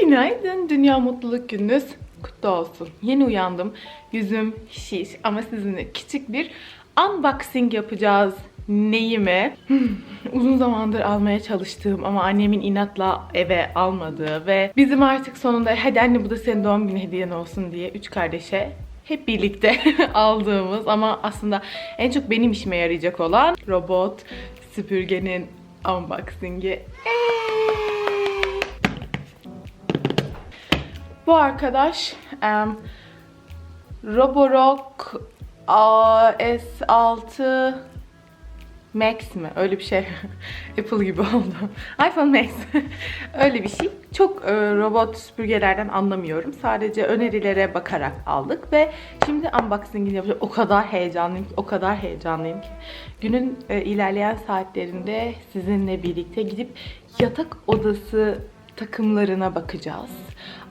Günaydın. Dünya Mutluluk Gününüz kutlu olsun. Yeni uyandım. Yüzüm şiş ama sizinle küçük bir unboxing yapacağız. Neyimi? Uzun zamandır almaya çalıştığım ama annemin inatla eve almadığı ve bizim artık sonunda hadi anne bu da senin doğum günü hediyen olsun diye üç kardeşe hep birlikte aldığımız ama aslında en çok benim işime yarayacak olan robot süpürgenin unboxingi. Eee! Bu arkadaş em, Roborock S6 Max mi? Öyle bir şey. Apple gibi oldu. iPhone Max. Öyle bir şey. Çok e, robot süpürgelerden anlamıyorum. Sadece önerilere bakarak aldık ve şimdi unboxing'ini yapacağım. O kadar heyecanlıyım ki, o kadar heyecanlıyım ki. Günün e, ilerleyen saatlerinde sizinle birlikte gidip yatak odası takımlarına bakacağız.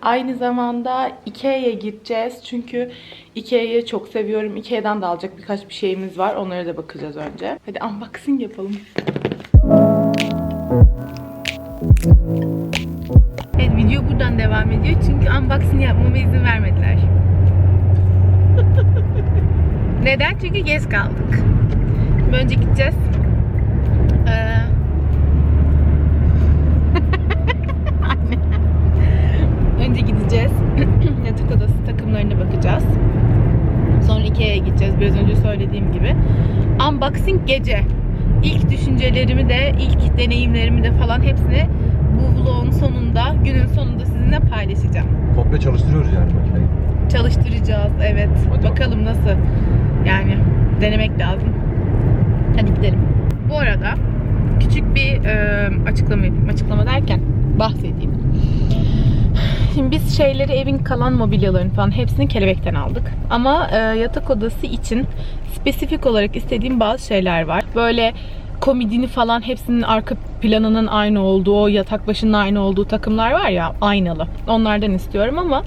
Aynı zamanda Ikea'ya gideceğiz. Çünkü Ikea'yı çok seviyorum. Ikea'dan da alacak birkaç bir şeyimiz var. Onlara da bakacağız önce. Hadi unboxing yapalım. Evet video buradan devam ediyor. Çünkü unboxing yapmama izin vermediler. Neden? Çünkü geç kaldık. Önce gideceğiz. Ee, Önce gideceğiz. Yatak odası takımlarına bakacağız. Sonra Ikea'ya gideceğiz. Biraz önce söylediğim gibi. Unboxing gece. İlk düşüncelerimi de, ilk deneyimlerimi de falan hepsini bu vlogun sonunda, günün sonunda sizinle paylaşacağım. Komple çalıştırıyoruz yani makineyi. Çalıştıracağız, evet. Hadi Bakalım nasıl. Yani denemek lazım. Hadi gidelim. Bu arada küçük bir e, açıklama yapayım. Açıklama derken bahsedeyim. Şimdi biz şeyleri evin kalan mobilyalarını falan hepsini kelebekten aldık. Ama e, yatak odası için spesifik olarak istediğim bazı şeyler var. Böyle komodini falan hepsinin arka planının aynı olduğu, o yatak başının aynı olduğu takımlar var ya aynalı. Onlardan istiyorum ama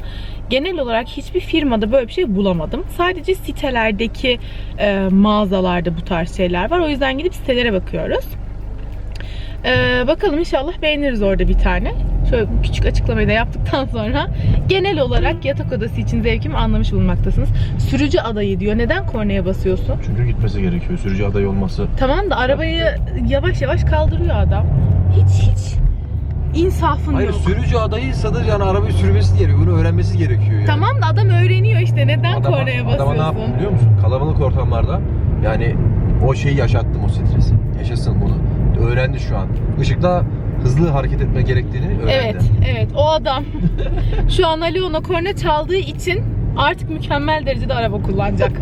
genel olarak hiçbir firmada böyle bir şey bulamadım. Sadece sitelerdeki e, mağazalarda bu tarz şeyler var. O yüzden gidip sitelere bakıyoruz. Ee, bakalım inşallah beğeniriz orada bir tane. Şöyle küçük açıklamayı da yaptıktan sonra genel olarak yatak odası için zevkimi anlamış bulunmaktasınız. Sürücü adayı diyor. Neden kornaya basıyorsun? Çünkü gitmesi gerekiyor. Sürücü adayı olması. Tamam da arabayı yavaş yavaş kaldırıyor adam. Hiç hiç insafın Hayır yok. sürücü adayıysa da yani arabayı sürmesi gerekiyor. Bunu öğrenmesi gerekiyor yani. Tamam da adam öğreniyor işte. Neden Adama, kornaya adama ne basıyorsun? yaptım biliyor musun? Kalabalık ortamlarda yani o şeyi yaşattım o stresi. Yaşasın bunu. Öğrendi şu an. Işıkta hızlı hareket etme gerektiğini öğrendi. Evet, evet. O adam şu an Ali ona korna çaldığı için artık mükemmel derecede araba kullanacak.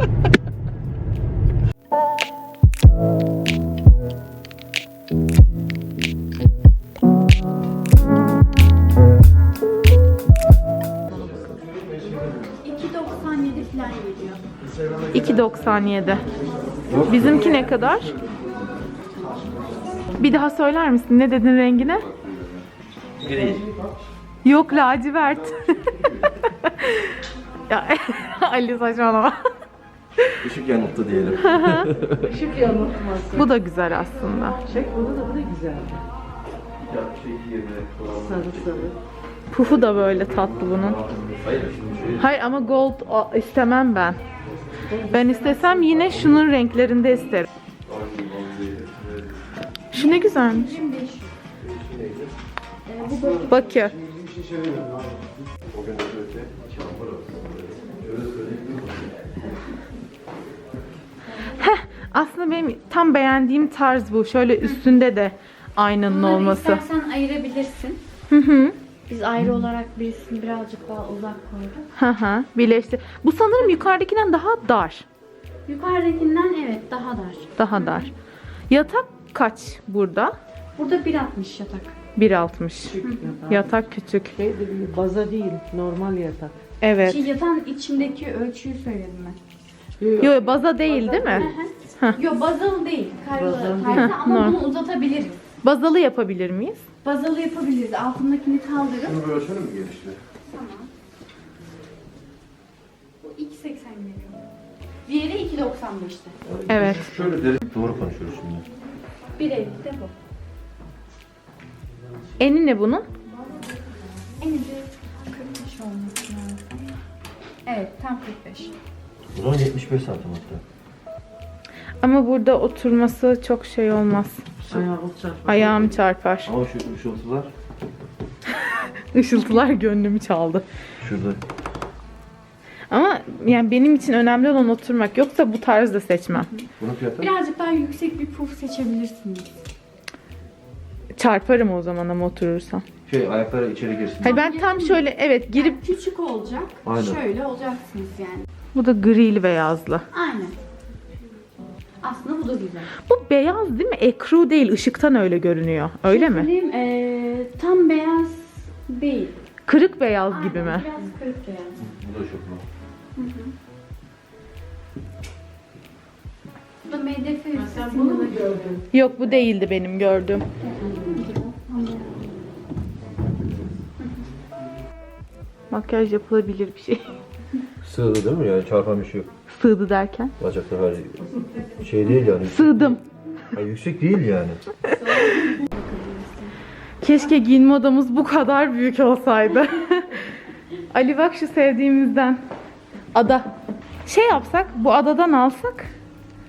falan geliyor. 2.97. Bizimki ne kadar? Bir daha söyler misin? Ne dedin rengine? Gri. Yok lacivert. ya Ali saçmalama. Işık yanılttı diyelim. Bu da güzel aslında. Pufu da böyle tatlı bunun. Hayır şey ama gold istemem ben. Ben istesem yine şunun renklerinde isterim. Şu ne güzelmiş. Bakıyor. Heh, aslında benim tam beğendiğim tarz bu. Şöyle üstünde de aynanın Bunları olması. istersen ayırabilirsin. Hı hı. Biz ayrı olarak birisini birazcık daha uzak koyduk. Hı hı. Birleşti. Bu sanırım yukarıdakinden daha dar. Yukarıdakinden evet daha dar. Daha dar. Yatak kaç burada? Burada 1.60 yatak. 1.60. Yatak küçük. Şey de değil, baza değil, normal yatak. Evet. Şey, yatağın içindeki ölçüyü söyledim ben. Yo baza değil değil mi? Yo bazalı değil. Karlı, karlı ama bunu uzatabiliriz. Bazalı yapabilir miyiz? Bazalı yapabiliriz. Altındakini kaldırıp. Bunu böyle şöyle mi gelişti? Bu 2.80 geliyor. Diğeri 2.95'ti. Evet. Şöyle derin doğru konuşuyoruz şimdi. 1.50'de bu. Eni ne bunun? En ucu olması lazım. Evet tam 45. O zaman 75 santim hatta. Ama burada oturması çok şey olmaz. Ayağı çarpar. Ayağım çarpar. Ama şu ışıltılar Işıltılar gönlümü çaldı. şurada. Yani benim için önemli olan oturmak. Yoksa bu tarzda seçmem. Bunun fiyatı? Birazcık daha yüksek bir puf seçebilirsiniz. Çarparım o zaman ama oturursam. Şey ayakları içeri girsin. Hayır ben tam şöyle evet girip Yani küçük olacak. Aynen. Şöyle olacaksınız yani. bu da grili beyazlı. Aynen. Aslında bu da güzel. Bu beyaz değil mi? Ekru değil. ışıktan öyle görünüyor. Öyle mi? Söyleyeyim, eee, tam beyaz değil. Kırık beyaz Aynen, gibi mi? Biraz kırık beyaz. Bu da çok mu? Bu da MDF Sen bunu mu gördün? Yok bu değildi benim gördüğüm. Makyaj yapılabilir bir şey. Sığdı değil mi yani çarpan bir şey yok. Sığdı derken. Bacaklar her şey değil yani. Sığdım. Ha, yüksek değil yani. Keşke giyinme odamız bu kadar büyük olsaydı. Ali bak şu sevdiğimizden. Ada. Şey yapsak, bu adadan alsak.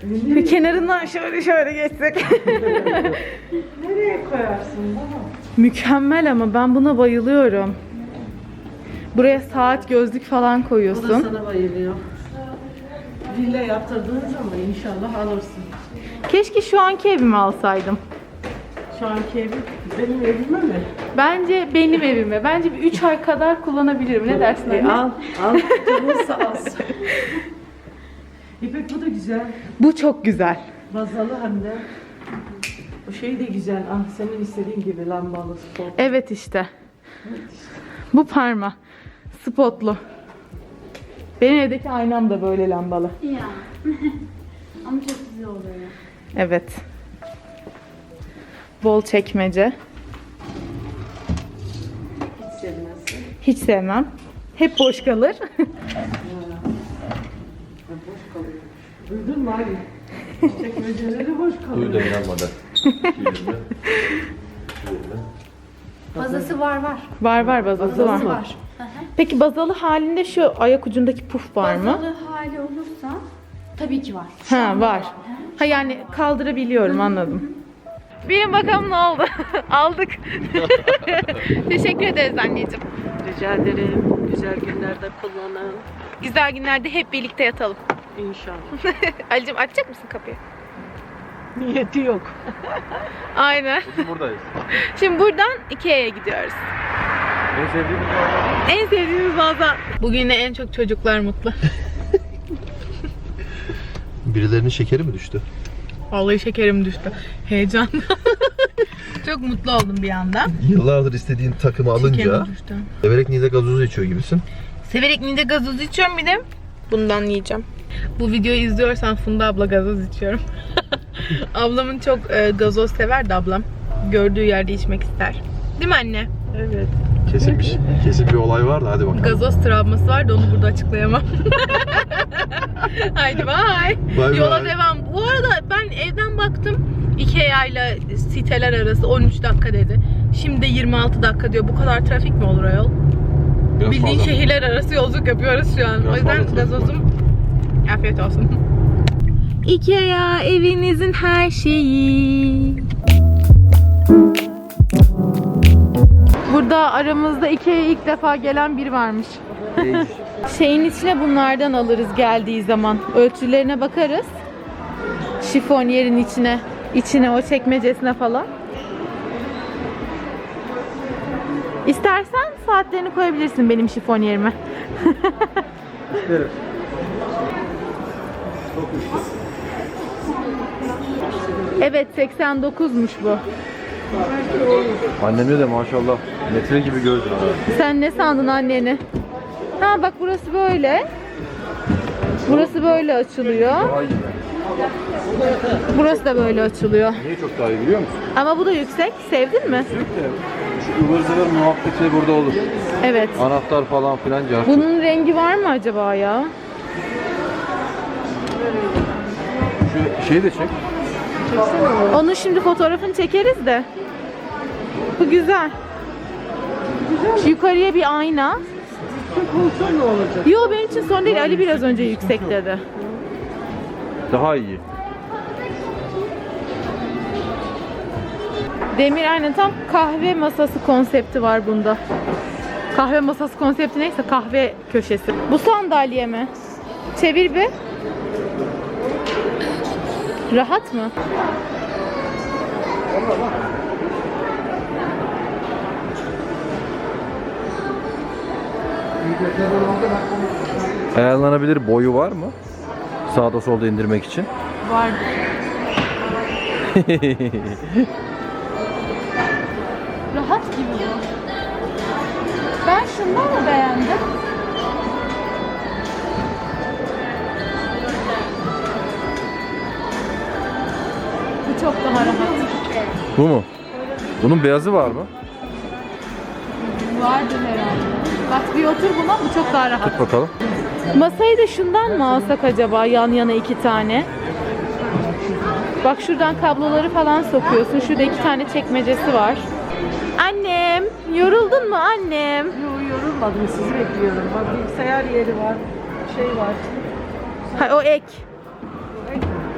Bir kenarından şöyle şöyle geçsek. Nereye koyarsın baba? Mükemmel ama ben buna bayılıyorum. Buraya saat, gözlük falan O da koyuyorsun. sana bayılıyor. Villa yaptırdığın zaman inşallah alırsın. Keşke şu anki evimi alsaydım. Şu anki evim benim evime mi? Bence benim evime. Bence bir 3 ay kadar kullanabilirim. Ne dersin E, anne? al, al. Canın sağ olsun. İpek bu da güzel. Bu çok güzel. Bazalı hem de. O şey de güzel. Ah senin istediğin gibi lambalı spot. Evet işte. Bu parma. Spotlu. Benim evdeki aynam da böyle lambalı. Ya. Ama çok güzel oluyor. Evet. Bol çekmece. Hiç sevmezsin. Hiç sevmem. Hep boş kalır. Boş kalıyor. Duydun mu Ali? Çekmeceleri boş kalıyor. Duydum inanmadı. Bazası var var. var var bazası var. Bazası var. Peki bazalı halinde şu ayak ucundaki puf var mı? Bazalı hali olursa tabii ki var. Ha var. Ha yani kaldırabiliyorum anladım. Bilin bakalım ne oldu. Aldık. Teşekkür ederiz anneciğim. Rica ederim. Güzel günlerde kullanın. Güzel günlerde hep birlikte yatalım. İnşallah. Ali'cim açacak mısın kapıyı? Niyeti yok. Aynen. Bugün buradayız. Şimdi buradan Ikea'ya gidiyoruz. En sevdiğimiz var. En sevdiğimiz mağaza. Bugün de en çok çocuklar mutlu. Birilerinin şekeri mi düştü? Vallahi şekerim düştü. Heyecan. çok mutlu oldum bir anda. Yıllardır istediğin takımı alınca Şekerim düştü. severek Nide gazozu içiyor gibisin. Severek Nide gazoz içiyorum bir de bundan yiyeceğim. Bu videoyu izliyorsan Funda abla gazoz içiyorum. Ablamın çok e, gazoz sever de ablam. Gördüğü yerde içmek ister. Değil mi anne? Evet. Kesin bir, kesin bir olay var da hadi bakalım. Gazoz travması var da onu burada açıklayamam. Haydi bay. Bay Yola bay. devam. Ben evden baktım. Ikea ile siteler arası 13 dakika dedi. Şimdi de 26 dakika diyor. Bu kadar trafik mi olur ayol? Biraz Bildiğin fazla. şehirler arası yolculuk yapıyoruz şu an. Biraz o yüzden fazla trafik gazozum afiyet olsun. Ikea evinizin her şeyi. Burada aramızda Ikea'ya ilk defa gelen biri varmış. Şeyin içine bunlardan alırız geldiği zaman. Ölçülerine bakarız. Şifonyerin içine, içine o çekmecesine falan. İstersen saatlerini koyabilirsin benim şifonyerime. evet 89'muş bu. Annemde de maşallah metre gibi gördün ha. Sen ne sandın anneni? Ha bak burası böyle. Burası böyle açılıyor. Burası da böyle açılıyor. Niye çok daha iyi biliyor musun? Ama bu da yüksek. Sevdin mi? Şu ıvır zıvır muhabbeti burada olur. Evet. Anahtar falan filan car. Bunun rengi var mı acaba ya? Şu şeyi de çek. Onun şimdi fotoğrafını çekeriz de. Bu güzel. Şu yukarıya bir ayna. yüksek olsa ne olacak? Yo benim için sorun değil. Ali biraz önce yüksek dedi. Daha iyi. Demir aynen tam kahve masası konsepti var bunda. Kahve masası konsepti neyse kahve köşesi. Bu sandalye mi? Çevir bir. Rahat mı? Ayarlanabilir boyu var mı? Sağda solda indirmek için. Var. Rahat gibi bu. Ben şundan mı beğendim? Bu çok daha rahat. Bu mu? Bunun beyazı var mı? Vardır herhalde. Bak bir otur buna bu çok daha rahat. Tut bakalım. Masayı da şundan mı alsak acaba yan yana iki tane? Bak şuradan kabloları falan sokuyorsun. Şurada iki tane çekmecesi var. Annem, yoruldun mu annem? Yok yorulmadım sizi bekliyorum. Bak bilgisayar yeri var. Şey var. Ha, o ek.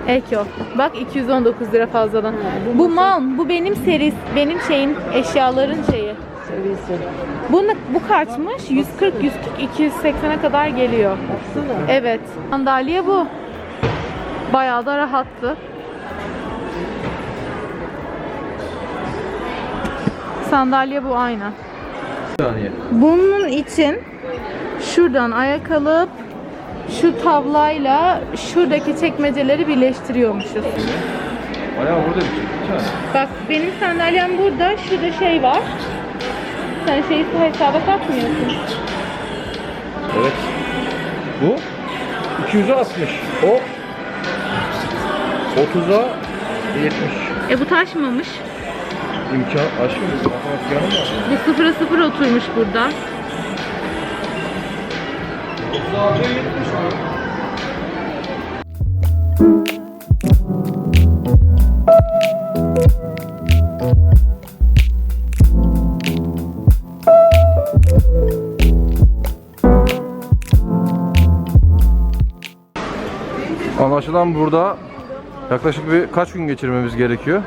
Ek o. Bak 219 lira fazladan. Bu Malm, bu benim seris, benim şeyin eşyaların şeyi. Serisi. Bu, kaçmış? 140, 140, 280'e kadar geliyor. Evet. Sandalye bu. Bayağı da rahattı. Sandalye bu aynen. Bunun için şuradan ayak alıp şu tavlayla şuradaki çekmeceleri birleştiriyormuşuz. Bayağı burada bir şey. Bak benim sandalyem burada. Şurada şey var. Sen şeyi hesaba katmıyorsun. Evet. Bu 260. O 30'a 70. E bu taşmamış. İmkan aşkım matematik yanı mı? Bu sıfıra sıfır oturmuş burada. 36'ya 70 mi? Anlaşılan burada yaklaşık bir kaç gün geçirmemiz gerekiyor?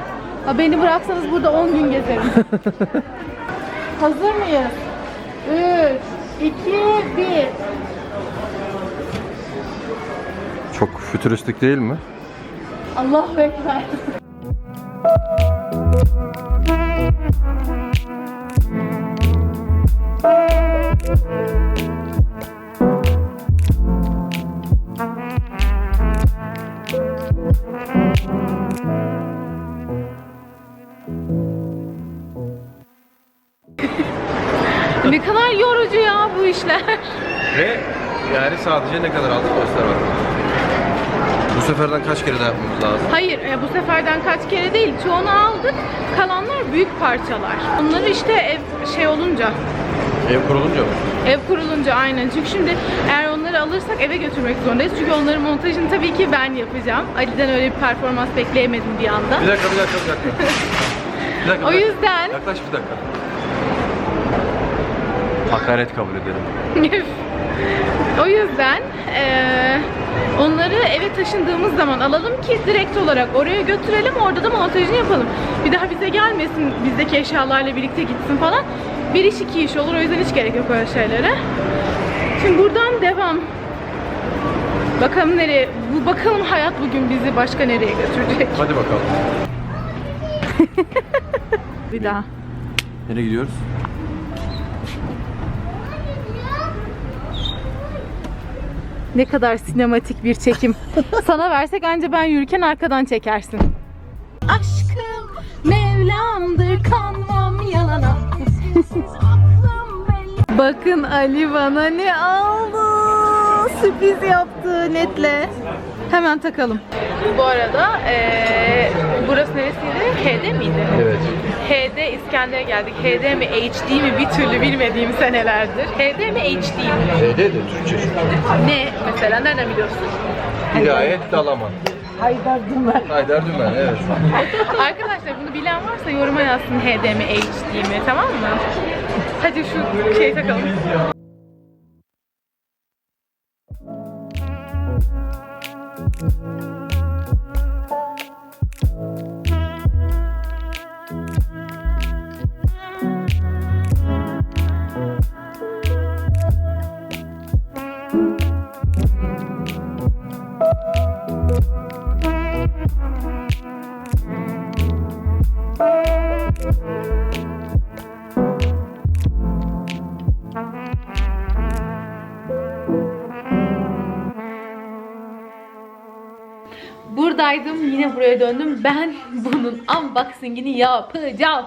Ha, beni bıraksanız burada 10 gün gezerim. Hazır mıyız? 3, 2, 1. Çok fütüristik değil mi? Allahu Ekber. ne kadar yorucu ya bu işler. Ve yani sadece ne kadar aldık göster bak. Bu seferden kaç kere daha yapmamız lazım? Hayır, e, bu seferden kaç kere değil. Çoğunu aldık. Kalanlar büyük parçalar. Onları işte ev şey olunca, Ev kurulunca mı? ev kurulunca aynen. Çünkü şimdi eğer onları alırsak eve götürmek zorundayız. Çünkü onların montajını tabii ki ben yapacağım. Ali'den öyle bir performans bekleyemedim bir anda. Bir dakika, bir dakika, bir dakika. bir dakika. O dakika. yüzden Yaklaş bir dakika. Hakaret kabul ederim. o yüzden eee, onları eve taşındığımız zaman alalım ki direkt olarak oraya götürelim orada da montajını yapalım. Bir daha bize gelmesin bizdeki eşyalarla birlikte gitsin falan. Bir iş iki iş olur o yüzden hiç gerek yok öyle şeylere. Şimdi buradan devam. Bakalım nereye, bu bakalım hayat bugün bizi başka nereye götürecek. Hadi bakalım. Bir daha. Nereye gidiyoruz? Ne kadar sinematik bir çekim. Sana versek anca ben yürürken arkadan çekersin. Aşkım Mevlam'dır kanmam yalana. Bakın Ali bana ne aldı. Sürpriz yaptı netle. Hemen takalım. Bu arada eee, burası neresiydi? HD miydi? Evet. HD İskender'e geldik. HD mi HD mi bir türlü bilmediğim senelerdir. HD mi HD mi? HD de Türkçe çünkü. Ne mesela? Nereden biliyorsun? Hidayet Dalaman. Haydar Dümen. Haydar Dümen, evet. Arkadaşlar bunu bilen varsa yoruma yazsın HD mi HD mi tamam mı? Hadi şu şeyi takalım. yine buraya döndüm. Ben bunun unboxingini yapacağım.